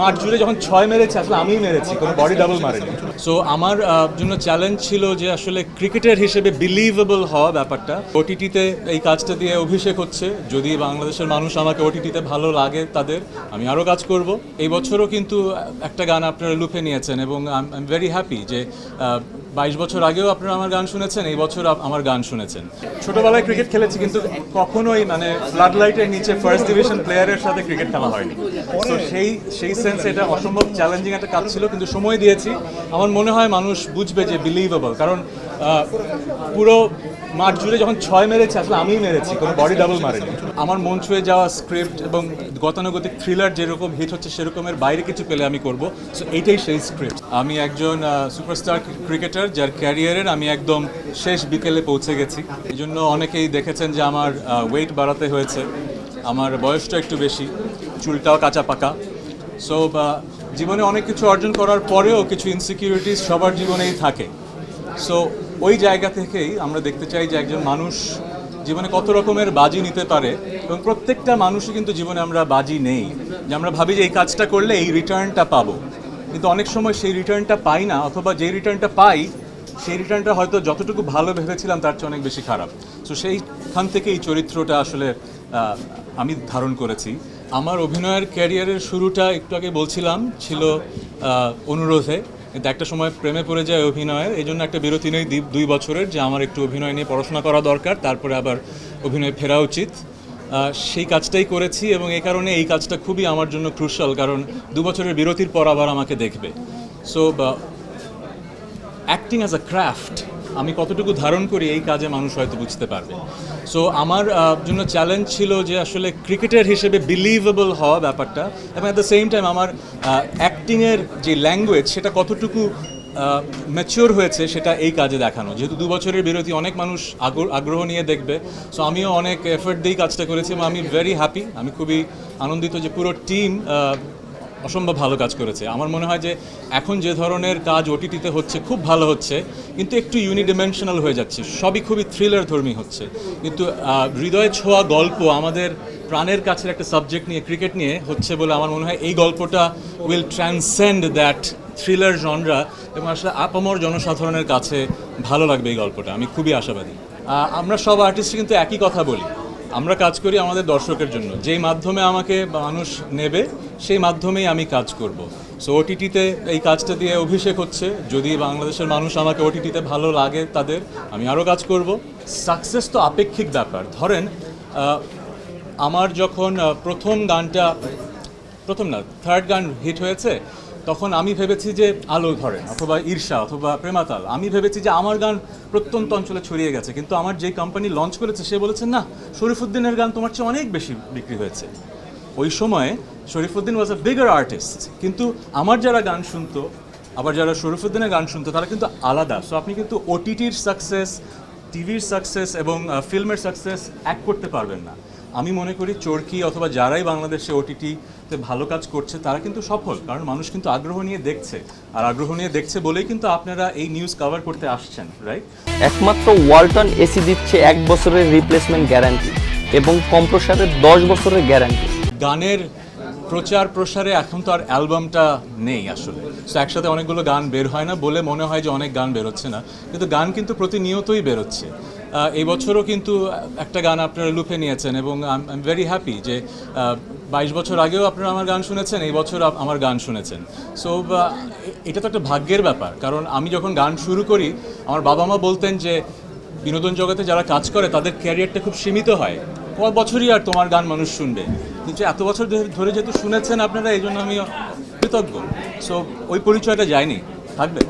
মাঠ জুড়ে যখন ছয় মেরেছে, আসলে আমিই মেরেছি, কোনো বডি ডাবল মারে সো আমার জন্য চ্যালেঞ্জ ছিল যে আসলে ক্রিকেটার হিসেবে বিলিভেবল হওয়া ব্যাপারটা। ওটিটিতে এই কাজটা দিয়ে অভিষেক হচ্ছে। যদি বাংলাদেশের মানুষ আমাকে ওটিটিতে ভালো লাগে তাদের, আমি আরও কাজ করব। এই বছরও কিন্তু একটা গান আপনারা লুফে নিয়েছেন এবং আই এম ভেরি হ্যাপি যে বাইশ বছর আগেও আপনারা আমার গান শুনেছেন, এই বছর আমার গান শুনেছেন। ছোটবেলায় ক্রিকেট খেলেছি, কিন্তু কখনোই মানে ফ্লাড লাইটের নিচে ফার্স্ট ডিভিশন প্লেয়ারের সাথে ক্রিকেট খেলা হয়নি। তো সেই সেই সেন্সে এটা অসম্ভব চ্যালেঞ্জিং একটা কাজ ছিল, কিন্তু সময় দিয়েছি। আমার মনে হয় মানুষ বুঝবে যে বিলিভেবল কারণ পুরো মাঠ জুড়ে যখন ছয় মেরেছে, আসলে আমিই মেরেছি, কোনো বডি ডাবল মারেনি। আমার মন ছুঁয়ে যাওয়া স্ক্রিপ্ট এবং গতানুগতিক থ্রিলার যেরকম হিট হচ্ছে সেরকমের বাইরে কিছু পেলে আমি করব। সো এইটাই সেই স্ক্রিপ্ট আমি একজন সুপারস্টার ক্রিকেটার যার ক্যারিয়ারের আমি একদম শেষ বিকেলে পৌঁছে গেছি। এই জন্য অনেকেই দেখেছেন যে আমার ওয়েট বাড়াতে হয়েছে। আমার বয়সটা একটু বেশি, চুলটাও কাঁচা পাকা। সো জীবনে অনেক কিছু অর্জন করার পরেও কিছু ইনসিকিউরিটিস সবার জীবনেই থাকে। সো ওই জায়গা থেকেই আমরা দেখতে চাই যে একজন মানুষ জীবনে কত রকমের বাজি নিতে পারে এবং প্রত্যেকটা মানুষই কিন্তু জীবনে আমরা বাজি নেই। যে আমরা ভাবি যে এই কাজটা করলে এই রিটার্নটা পাবো। কিন্তু অনেক সময় সেই রিটার্নটা পাই না অথবা যে রিটার্নটা পাই, সেই রিটার্নটা হয়তো যতটুকু ভালো ভেবেছিলাম তার চেয়ে অনেক বেশি খারাপ। সো সেইখান থেকে এই চরিত্রটা আসলে আমি ধারণ করেছি। আমার অভিনয়ের ক্যারিয়ারের শুরুটা একটু আগে বলছিলাম, ছিল অনুরোধে। কিন্তু একটা সময় প্রেমে পড়ে যায় অভিনয়ের, এই জন্য একটা বিরতি নেই দুই বছরের, যে আমার একটু অভিনয় নিয়ে পড়াশোনা করা দরকার, তারপরে আবার অভিনয় ফেরা উচিত। সেই কাজটাই করেছি এবং এই কারণে এই কাজটা খুবই আমার জন্য ক্রুশাল কারণ দু বছরের বিরতির পর আবার আমাকে দেখবে। So acting as a craft আমি কতটুকু ধারণ করি এই কাজে মানুষ হয়তো বুঝতে পারবে। সো আমার জন্য চ্যালেঞ্জ ছিল যে আসলে ক্রিকেটার হিসেবে বিলিভেবল হওয়া ব্যাপারটা এবং অ্যাট দ্য সেম টাইম আমার অ্যাক্টিংয়ের যে ল্যাঙ্গুয়েজ সেটা কতটুকু ম্যাচিওর হয়েছে সেটা এই কাজে দেখানো। যেহেতু দু বছরের বিরতি অনেক মানুষ আগ্র- আগ্রহ নিয়ে দেখবে। সো আমিও অনেক এফর্ট দিয়েই কাজটা করেছি এবং আমি ভেরি হ্যাপি আমি খুবই আনন্দিত যে পুরো টিম অসম্ভব ভালো কাজ করেছে। আমার মনে হয় যে এখন যে ধরনের কাজ ওটিটিতে হচ্ছে, খুব ভালো হচ্ছে, কিন্তু একটু ইউনিডিমেনশনাল হয়ে যাচ্ছে। সবই খুবই থ্রিলার ধর্মী হচ্ছে। কিন্তু হৃদয়ে ছোঁয়া গল্প আমাদের প্রাণের কাছের একটা সাবজেক্ট নিয়ে ক্রিকেট নিয়ে হচ্ছে বলে আমার মনে হয় এই গল্পটা will transcend that thriller genre এবং আসলে আপামর জনসাধারণের কাছে ভালো লাগবে এই গল্পটা। আমি খুবই আশাবাদী। আমরা সব আর্টিস্ট কিন্তু একই কথা বলি। আমরা কাজ করি আমাদের দর্শকের জন্য। যেই মাধ্যমে আমাকে মানুষ নেবে, সেই মাধ্যমেই আমি কাজ করব। সো ওটিটিতে এই কাজটা দিয়ে অভিষেক হচ্ছে। যদি বাংলাদেশের মানুষ আমাকে ওটিটিতে ভালো লাগে তাদের, আমি আরও কাজ করব। সাকসেস তো আপেক্ষিক ব্যাপার। ধরেন আমার যখন প্রথম গানটা, প্রথম না থার্ড গান হিট হয়েছে তখন আমি ভেবেছি যে আলো ধরেন, অথবা ঈর্ষা, অথবা প্রেমাতাল। আমি ভেবেছি যে আমার গান প্রত্যন্ত অঞ্চলে ছড়িয়ে গেছে, কিন্তু আমার যে কোম্পানি লঞ্চ করেছে, সে বলেছে, না, শরীফুদ্দিনের গান তোমার চেয়ে অনেক বেশি বিক্রি হয়েছে। ওই সময়ে Sharifuddin was a bigger artist কিন্তু আমার যারা গান শুনতো, আবার যারা শরীফুদ্দিনের গান শুনতো, তারা কিন্তু আলাদা। সো আপনি কিন্তু ওটিটির সাকসেস টিভির সাকসেস এবং ফিল্মের সাকসেস এক করতে পারবেন না। আমি মনে করি চরকি অথবা যারাই বাংলাদেশে ওটিটিতে ভালো কাজ করছে তারা কিন্তু সফল। কারণ মানুষ কিন্তু আগ্রহ নিয়ে দেখছে। আর আগ্রহ নিয়ে দেখছে বলেই কিন্তু আপনারা এই নিউজ কভার করতে আসছেন রাইট একমাত্র ওয়ালটন এসি দিচ্ছে এক বছরের রিপ্লেসমেন্ট গ্যারান্টি এবং কম্প্রসারের দশ বছরের গ্যারান্টি গানের প্রচার প্রসারে এখন তো আর অ্যালবামটা নেই আসলে। তো একসাথে অনেকগুলো গান বের হয় না বলে মনে হয় যে অনেক গান বেরোচ্ছে না। কিন্তু গান কিন্তু প্রতিনিয়তই বেরোচ্ছে। এই বছরও কিন্তু একটা গান আপনারা লুপে নিয়েছেন এবং আই এম ভেরি হ্যাপি যে বাইশ বছর আগেও আপনারা আমার গান শুনেছেন, এই বছর আমার গান শুনেছেন। সো এটা তো একটা ভাগ্যের ব্যাপার, কারণ আমি যখন গান শুরু করি, আমার বাবা মা বলতেন যে, বিনোদন জগতে যারা কাজ করে, তাদের ক্যারিয়ারটা খুব সীমিত হয়। কত বছরই আর তোমার গান মানুষ শুনবে। কিন্তু এত বছর ধরে যেহেতু শুনেছেন আপনারা, এই জন্য আমি কৃতজ্ঞ। সো ওই পরিচয়টা যায়নি। থাকবে?